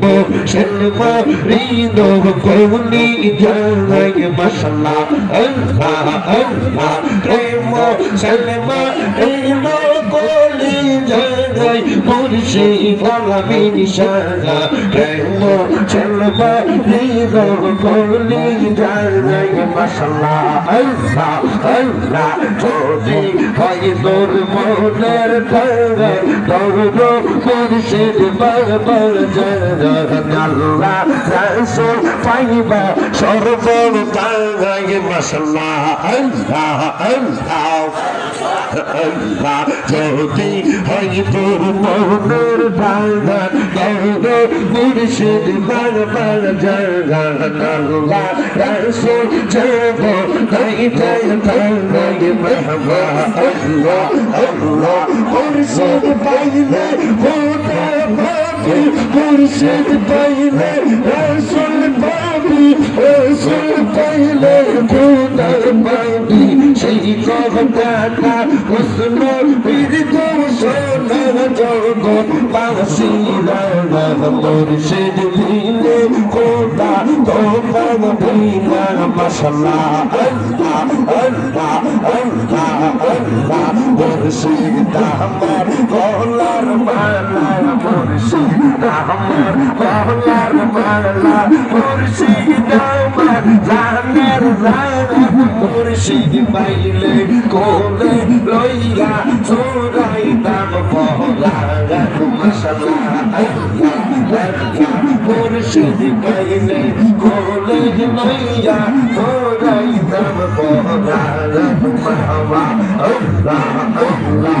Shalma rido koni jai mashallah Allah Allah Remo Shalma rido koni jai Murshi Alamin Shana Remo Shalma rido koni jai mashallah Allah Allah যদি হয় তোর মনের ঠাড়া তোর মুর্শিদ বারবার আল্লাহ রাসূল পাইবা সর্বর তাগায় মাশাআল্লাহ আল্লাহ আল্লাহ আল্লাহ যদি হয় তোর মনের ঠাড়া তোর মুর্শিদ বারবার আল্লাহ রাসূল যাব তাই তাই তাই মাহবা, আল্লাহ আল্লাহ, মুর্শিদ পাইলে খোদা পাবি, মুর্শিদ পাইলে রাসূল পাবি, রাসূল পাইলে খোদা পাবি। সেই কথাটা উষ্ণ বীর দোষনা জগৎ বাসিরা মুর্শিদ দিলে খোদা তোমরা দিলা মাশাআল্লাহ আল্লাহ আল্লাহ আল্লাহ মুর্শিদ আমার গলার মালা মুর্শিদ আমার গলার মালা মুর্শিদ আমার জানের জানা মুর্শিদ পাইলে কোলে লইয়া চোরাই দাম মুর্শিদ পাইলে কোলে লইয়া চোরাই দাম পলা মারহাবা আল্লাহ আল্লাহ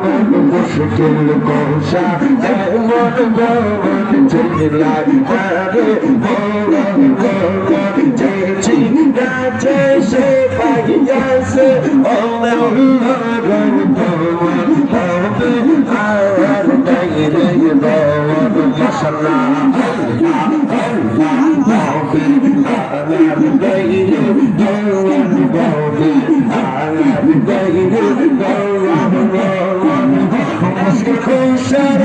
মুশকিল কোশা এমন গমন চিল্লাই আরে ভগবান ভগবান চেয়েছি গাছে সে পাইয়াছে ভগবান ভগবান হবে আর ডাইরে ভগবান মশলা আল্লাহ আল্লাহ খুশার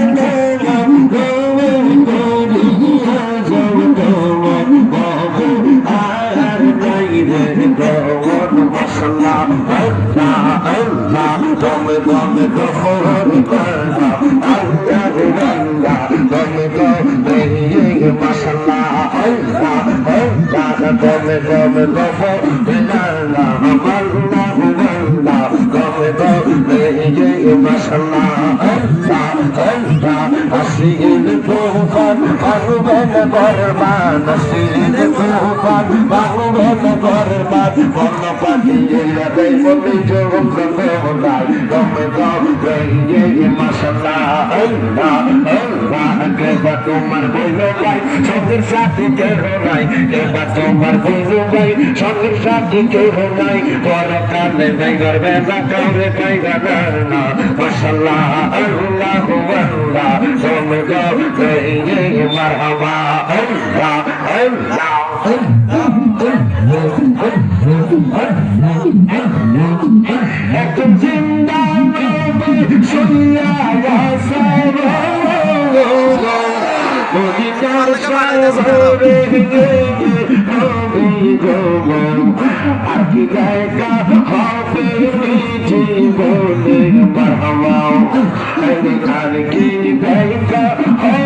আসিল তুফান পারবেন বরমান আসিল তুফান পারবেন বরমান বন্য পাঠিয়ে দেয় বলে যোগ গোলাই তুমি গয়ে মশলা আল্লাহ আল্লাহ কেবা তোমার বইল ভাই সঙ্গের সাথে কেহ নাই কেবা তোমার বইল ভাই সঙ্গের সাথে কেহ নাই পরকালে মারহাবা আল্লাহ আল্লাহ একদম জিন্দা শুনিয়া সারা মদিনার সাগরে নবী গো আর কি জায়গা হবে জীবনে মারহাবা আর কি জায়গা হবে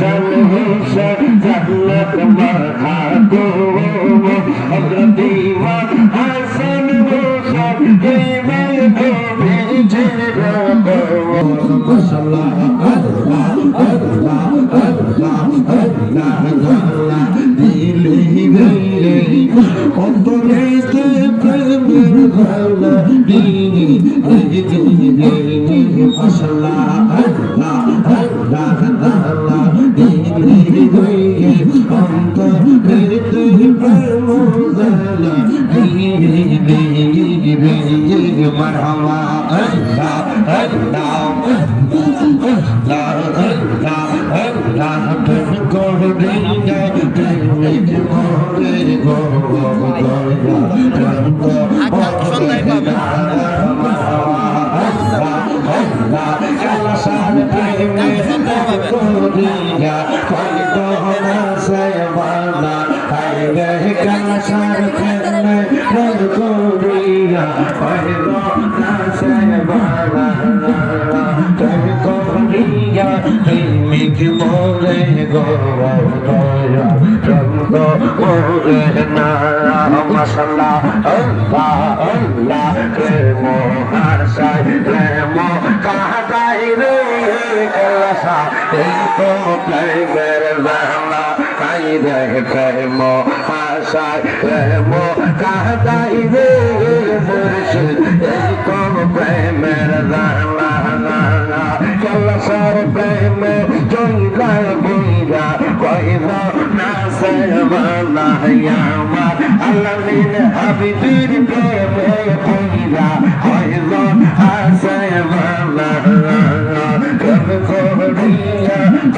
হুসেন জান্নাত মাখা দো হযরত ইমাম হাসান হুসেন ইমাম কো ভেজে মাশাআল্লাহ আল্লাহ আল্লাহ আল্লাহ আল্লাহ আল্লাহ দিলে দিলে অন্তরেতে প্রেমের ভালা দিলে দিলে মাশাআল্লাহ আল্লাহ আল্লাহ আল্লাহ দিলে দিলে অন্তরেতে প্রেম ভালা দিলে দিলে মারহাবা আল্লাহ আল্লাহ মিক মোরে গো দয়া চন্দ মোরে না মশলা আল্লাহ আল্লাহ রে মোহার সাই রে মো কাহাই রে কলসা এই তো প্রেমের জালা কাই রে প্রেম হাসাই রে মো কাহাই রে মুর্শিদ, এই তো প্রেমের জালা কলসার প্রেমে জঙ্গায় বইরা কইরা না সেবানা আমার আল্লাহ হাবিবির প্রেমে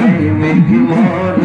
বইরা কইরা আসে বালা কব করিয়া প্রেমিক মোর